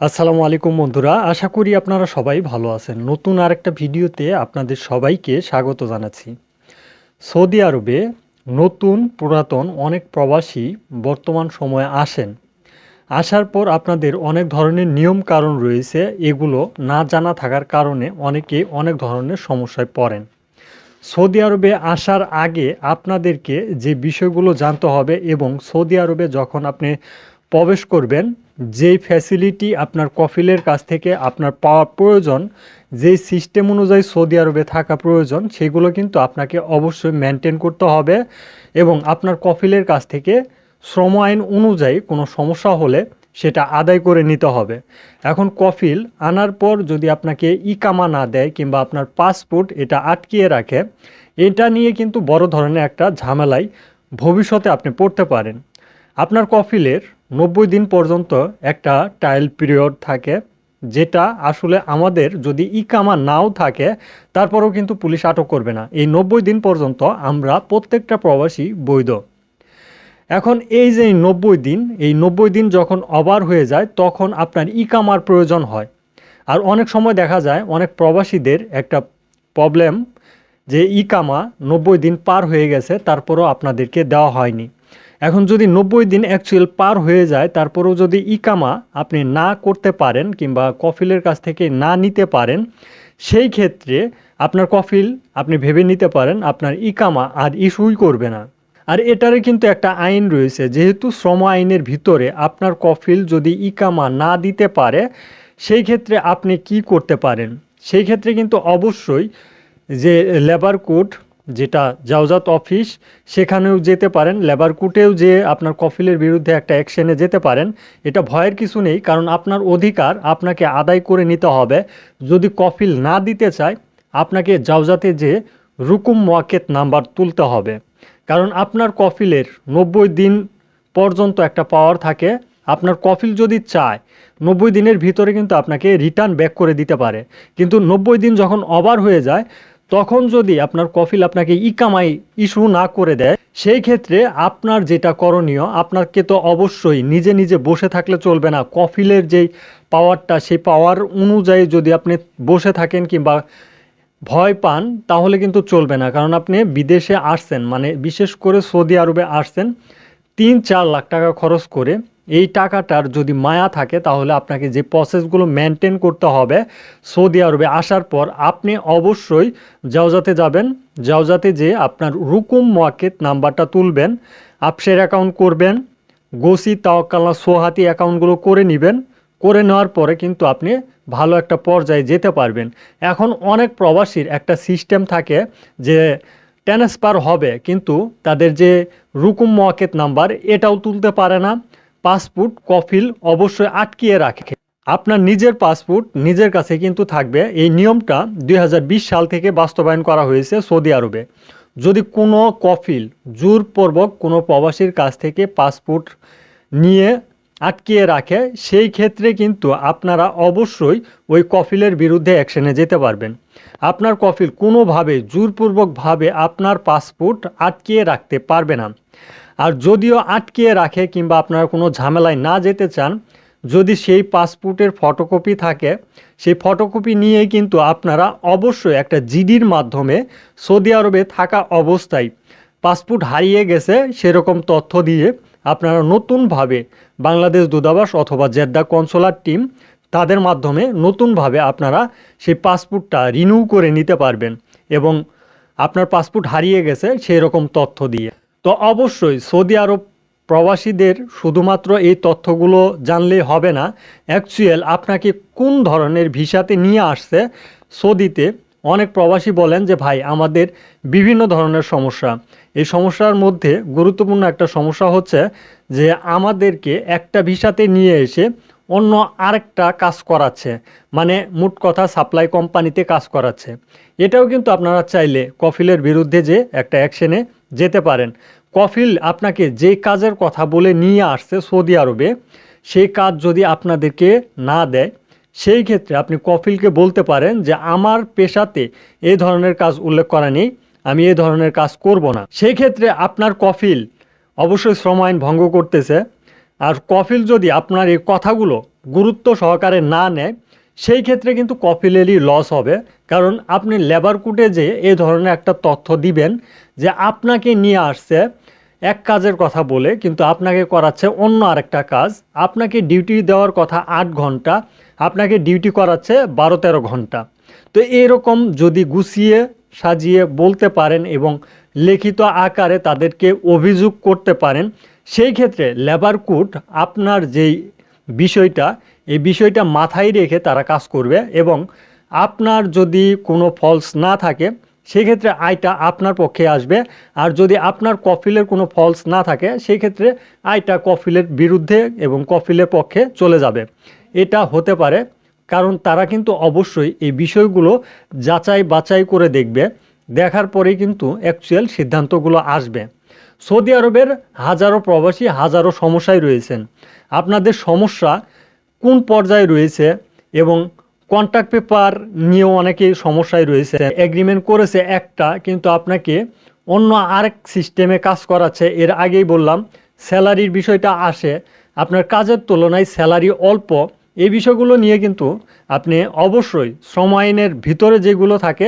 আসসালামু আলাইকুম বন্ধুরা, আশা করি আপনারা সবাই ভালো আছেন। নতুন আরেকটা ভিডিওতে আপনাদের সবাইকে স্বাগত জানাচ্ছি। সৌদি আরবে নতুন, পুরাতন অনেক প্রবাসী বর্তমান সময়ে আসেন। আসার পর আপনাদের অনেক ধরনের নিয়ম কারণ রয়েছে, এগুলো না জানা থাকার কারণে অনেকে অনেক ধরনের সমস্যায় পড়েন। সৌদি আরবে আসার আগে আপনাদেরকে যে বিষয়গুলো জানতে হবে এবং সৌদি আরবে যখন আপনি প্রবেশ করবেন যেই ফ্যাসিলিটি আপনার কফিলের কাছ থেকে আপনার পাওয়া প্রয়োজন, যেই সিস্টেম অনুযায়ী সৌদি আরবে থাকা প্রয়োজন, সেগুলো কিন্তু আপনাকে অবশ্যই মেনটেন করতে হবে এবং আপনার কফিলের কাছ থেকে শ্রম আইন অনুযায়ী কোনো সমস্যা হলে সেটা আদায় করে নিতে হবে। এখন কফিল আনার পর যদি আপনাকে ইকামা না দেয় কিংবা আপনার পাসপোর্ট এটা আটকিয়ে রাখে, এটা নিয়ে কিন্তু বড় ধরনের একটা ঝামেলায় ভবিষ্যতে আপনি পড়তে পারেন। আপনার কফিলের নব্বই দিন পর্যন্ত একটা ট্রায়াল পিরিয়ড থাকে, যেটা আসলে আমাদের যদি ইকামা নাও থাকে, তারপরেও কিন্তু পুলিশ আটক করবে না। এই নব্বই দিন পর্যন্ত আমরা প্রত্যেকটা প্রবাসী বৈধ। এখন এই যে নব্বই দিন, এই নব্বই দিন যখন অবার হয়ে যায়, তখন আপনার ইকামার প্রয়োজন হয়। আর অনেক সময় দেখা যায়, অনেক প্রবাসীদের একটা প্রবলেম যে ইকামা নব্বই দিন পার হয়ে গেছে, তারপরও আপনাদেরকে দেওয়া হয়নি। এখন যদি নব্বই দিন অ্যাকচুয়াল পার হয়ে যায়, তারপরেও যদি ইকামা আপনি না করতে পারেন কিংবা কফিলের কাছ থেকে না নিতে পারেন, সেই ক্ষেত্রে আপনার কফিল আপনি ভেবে নিতে পারেন, আপনার ইকামা আর ইস্যুই করবে না। আর এটারে কিন্তু একটা আইন রয়েছে, যেহেতু শ্রম আইনের ভিতরে আপনার কফিল যদি ইকামা না দিতে পারে, সেই ক্ষেত্রে আপনি কি করতে পারেন? সেই ক্ষেত্রে কিন্তু অবশ্যই যে লেবার কোর্ট যেটা জাওজাত অফিস, সেখানেও যেতে পারেন। লেবার কোর্টেও যে আপনার কফিলের বিরুদ্ধে একটা অ্যাকশনে যেতে পারেন, এটা ভয়ের কিছু নেই, কারণ আপনার অধিকার আপনাকে আদায় করে নিতে হবে। যদি কফিল না দিতে চায়, আপনাকে জাওজাতে যে রুকুম মোয়াক্কেত নাম্বার তুলতে হবে। কারণ আপনার কফিলের নব্বই দিন পর্যন্ত একটা পাওয়ার থাকে। আপনার কফিল যদি চায়, নব্বই দিনের ভিতরে কিন্তু আপনাকে রিটার্ন ব্যাক করে দিতে পারে। কিন্তু নব্বই দিন যখন ওভার হয়ে যায় তখন যদি আপনার কফিল আপনাকে ইকামাই ইস্যু না করে দেয়, সেই ক্ষেত্রে আপনার যেটা করণীয়, আপনাকে তো অবশ্যই নিজে নিজে বসে থাকলে চলবে না। কফিলের যেই পাওয়ারটা সেই পাওয়ার অনুযায়ী যদি আপনি বসে থাকেন কিংবা ভয় পান, তাহলে কিন্তু চলবে না। কারণ আপনি বিদেশে আসছেন মানে বিশেষ করে সৌদি আরবে আসছেন, তিন চার লাখ টাকা খরচ করে এই টাকাটার যদি মায়া থাকে, তাহলে আপনাকে যে প্রসেসগুলো মেনটেন করতে হবে সৌদি আরবে আসার পর, আপনি অবশ্যই জাওজাতে যাবেন। জাওজাতে যে আপনার রুকুম মোয়াক্কেত নাম্বারটা তুলবেন, আপসের অ্যাকাউন্ট করবেন, গোসি তাওয়াক্কাল্লা সোহাতি অ্যাকাউন্টগুলো করে নেবেন। করে নেওয়ার পরে কিন্তু আপনি ভালো একটা পর্যায়ে যেতে পারবেন। এখন অনেক প্রবাসীর একটা সিস্টেম থাকে যে ট্রান্সফার হবে, কিন্তু তাদের যে রুকুম মোয়াক্কেত নাম্বার, এটাও তুলতে পারে না। পাসপোর্ট কফিল অবশ্যই আটকিয়ে রাখে। আপনার নিজের পাসপোর্ট নিজের কাছে কিন্তু থাকবে। এই নিয়মটা দুই হাজার বিশ সাল থেকে বাস্তবায়ন করা হয়েছে সৌদি আরবে। যদি কোনো কফিল জোরপূর্বক কোনো প্রবাসীর কাছ থেকে পাসপোর্ট নিয়ে আটকিয়ে রাখে, সেই ক্ষেত্রে কিন্তু আপনারা অবশ্যই ওই কফিলের বিরুদ্ধে অ্যাকশনে যেতে পারবেন। আপনার কফিল কোনোভাবে জোরপূর্বকভাবে আপনার পাসপোর্ট আটকিয়ে রাখতে পারবে না। আর যদিও আটকিয়ে রাখে কিংবা আপনারা কোনো ঝামেলায় না যেতে চান, যদি সেই পাসপোর্টের ফটোকপি থাকে, সেই ফটোকপি নিয়েই কিন্তু আপনারা অবশ্যই একটা জিডির মাধ্যমে সৌদি আরবে থাকা অবস্থায় পাসপোর্ট হারিয়ে গেছে সেরকম তথ্য দিয়ে আপনারা নতুনভাবে বাংলাদেশ দূতাবাস অথবা জেদ্দা কনসোলার টিম তাদের মাধ্যমে নতুনভাবে আপনারা সেই পাসপোর্টটা রিনিউ করে নিতে পারবেন এবং আপনার পাসপোর্ট হারিয়ে গেছে সেই রকম তথ্য দিয়ে। তো অবশ্যই সৌদি আরব প্রবাসীদের শুধুমাত্র এই তথ্যগুলো জানলেই হবে না। অ্যাকচুয়াল আপনাকে কোন ধরনের ভিসাতে নিয়ে আসছে সৌদিতে? অনেক প্রবাসী বলেন যে, ভাই, আমাদের বিভিন্ন ধরনের সমস্যা। এই সমস্যার মধ্যে গুরুত্বপূর্ণ একটা সমস্যা হচ্ছে যে, আমাদেরকে একটা ভিসাতে নিয়ে এসে অন্য আরেকটা কাজ করাচ্ছে মানে মোট কথা সাপ্লাই কোম্পানিতে কাজ করাচ্ছে। এটাও কিন্তু আপনারা চাইলে কফিলের বিরুদ্ধে যে একটা অ্যাকশনে যেতে পারেন। কফিল আপনাকে যে কাজের কথা বলে নিয়ে আসছে সৌদি আরবে, সেই কাজ যদি আপনাদেরকে না দেয়, সেই ক্ষেত্রে আপনি কফিলকে বলতে পারেন যে, আমার পেশাতে এই ধরনের কাজ উল্লেখ করা নেই, আমি এই ধরনের কাজ করব না। সেই ক্ষেত্রে আপনার কফিল অবশ্যই শ্রম আইন ভঙ্গ করতেছে। আর কফিল যদি আপনার এই কথাগুলো গুরুত্ব সহকারে না নেয়, সেই ক্ষেত্রে কিন্তু কফিলেরই লস হবে। কারণ আপনি লেবার কোর্টে যে এই ধরনের একটা তথ্য দিবেন যে আপনাকে নিয়ে আসছে, এক কাজের কথা বলে, কিন্তু আপনাকে করাচ্ছে অন্য আরেকটা কাজ। আপনাকে ডিউটি দেওয়ার কথা আট ঘণ্টা, আপনাকে ডিউটি করাচ্ছে বারো তেরো ঘণ্টা। তো এরকম যদি গুছিয়ে, সাজিয়ে বলতে পারেন এবং লিখিত আকারে তাদেরকে অভিযোগ করতে পারেন, সেই ক্ষেত্রে লেবার কোর্ট আপনার যেই বিষয়টা, এই বিষয়টা মাথায় রেখে তারা কাজ করবে এবং আপনার যদি কোনো ফলস না থাকে সেক্ষেত্রে আয়টা আপনার পক্ষে আসবে। আর যদি আপনার কফিলের কোনো ফলস না থাকে, সেই ক্ষেত্রে আয়টা কফিলের বিরুদ্ধে এবং কফিলের পক্ষে চলে যাবে। এটা হতে পারে, কারণ তারা কিন্তু অবশ্যই এই বিষয়গুলো যাচাই বাছাই করে দেখবে। দেখার পরেই কিন্তু অ্যাকচুয়াল সিদ্ধান্তগুলো আসবে। সৌদি আরবের হাজারো প্রবাসী হাজারো সমস্যায় রয়েছেন। আপনাদের সমস্যা কোন পর্যায়ে রয়েছে এবং কন্ট্রাক্ট পেপার নিয়েও অনেকেই সমস্যায় রয়েছে। এগ্রিমেন্ট করেছে একটা, কিন্তু আপনাকে অন্য আরেক সিস্টেমে কাজ করাচ্ছে। এর আগেই বললাম স্যালারির বিষয়টা আসে। আপনার কাজের তুলনায় স্যালারি অল্প। এই বিষয়গুলো নিয়ে কিন্তু আপনি অবশ্যই শ্রম আইনের ভিতরে যেগুলো থাকে,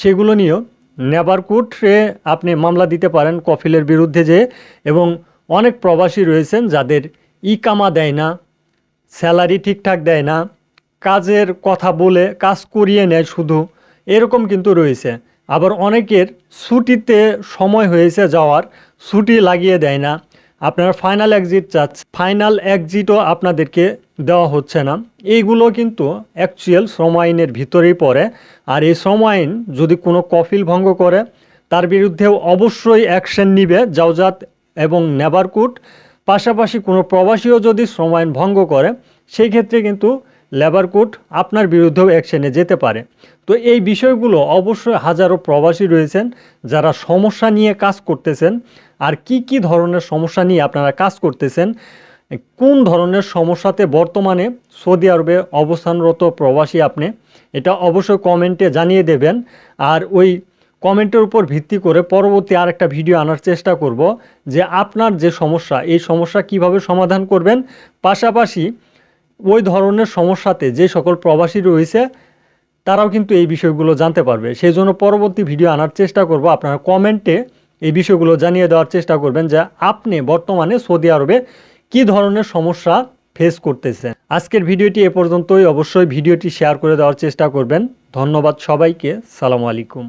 সেগুলো নিয়েও নেবার কোর্টে আপনি মামলা দিতে পারেন কফিলের বিরুদ্ধে যে। এবং অনেক প্রবাসী রয়েছেন যাদের ইকামা দেয় না স্যালারি ঠিকঠাক দেয় না। কাজের কথা বলে কাজ করিয়ে নেয় শুধু। এরকম কিন্তু রয়েছে। আবার অনেকের ছুটিতে সময় হয়েছে যাওয়ার, ছুটি লাগিয়ে দেয় না। আপনারা ফাইনাল এক্সিট চাচ্ছে ফাইনাল এক্সিটও আপনাদেরকে দেওয়া হচ্ছে না। এইগুলো কিন্তু অ্যাকচুয়াল শ্রম আইনের ভিতরেই পড়ে। আর এই শ্রম আইন যদি কোনো কফিল ভঙ্গ করে, তার বিরুদ্ধেও অবশ্যই অ্যাকশন নিবে জাওজাত এবং নেবারকুট। পাশাপাশি কোনো প্রবাসীও যদি শ্রম আইন ভঙ্গ করে, সেই ক্ষেত্রে কিন্তু লেবার কোর্ট আপনার বিরুদ্ধেও অ্যাকশনে যেতে পারে। তো এই বিষয়গুলো অবশ্যই হাজারো প্রবাসী রয়েছেন যারা সমস্যা নিয়ে কাজ করতেছেন আর কি কি ধরনের সমস্যা নিয়ে আপনারা কাজ করতেছেন, কোন ধরনের সমস্যাতে বর্তমানে সৌদি আরবে অবস্থানরত প্রবাসী আপনি, এটা অবশ্যই কমেন্টে জানিয়ে দেবেন। আর ওই কমেন্টের উপর ভিত্তি করে পরবর্তী আর একটা ভিডিও আনার চেষ্টা করব যে আপনার যে সমস্যা, এই সমস্যা কীভাবে সমাধান করবেন, পাশাপাশি ওই ধরনের সমস্যাতে যে সকল প্রবাসী রয়েছে, তারাও কিন্তু এই বিষয়গুলো জানতে পারবে। সেই জন্য পরবর্তী ভিডিও আনার চেষ্টা করব। আপনারা কমেন্টে এই বিষয়গুলো জানিয়ে দেওয়ার চেষ্টা করবেন যে আপনি বর্তমানে সৌদি আরবে কি ধরনের সমস্যা ফেস করতেছেন। আজকের ভিডিওটি এ পর্যন্তই। অবশ্যই ভিডিওটি শেয়ার করে দেওয়ার চেষ্টা করবেন। ধন্যবাদ সবাইকে। সালামু আলাইকুম।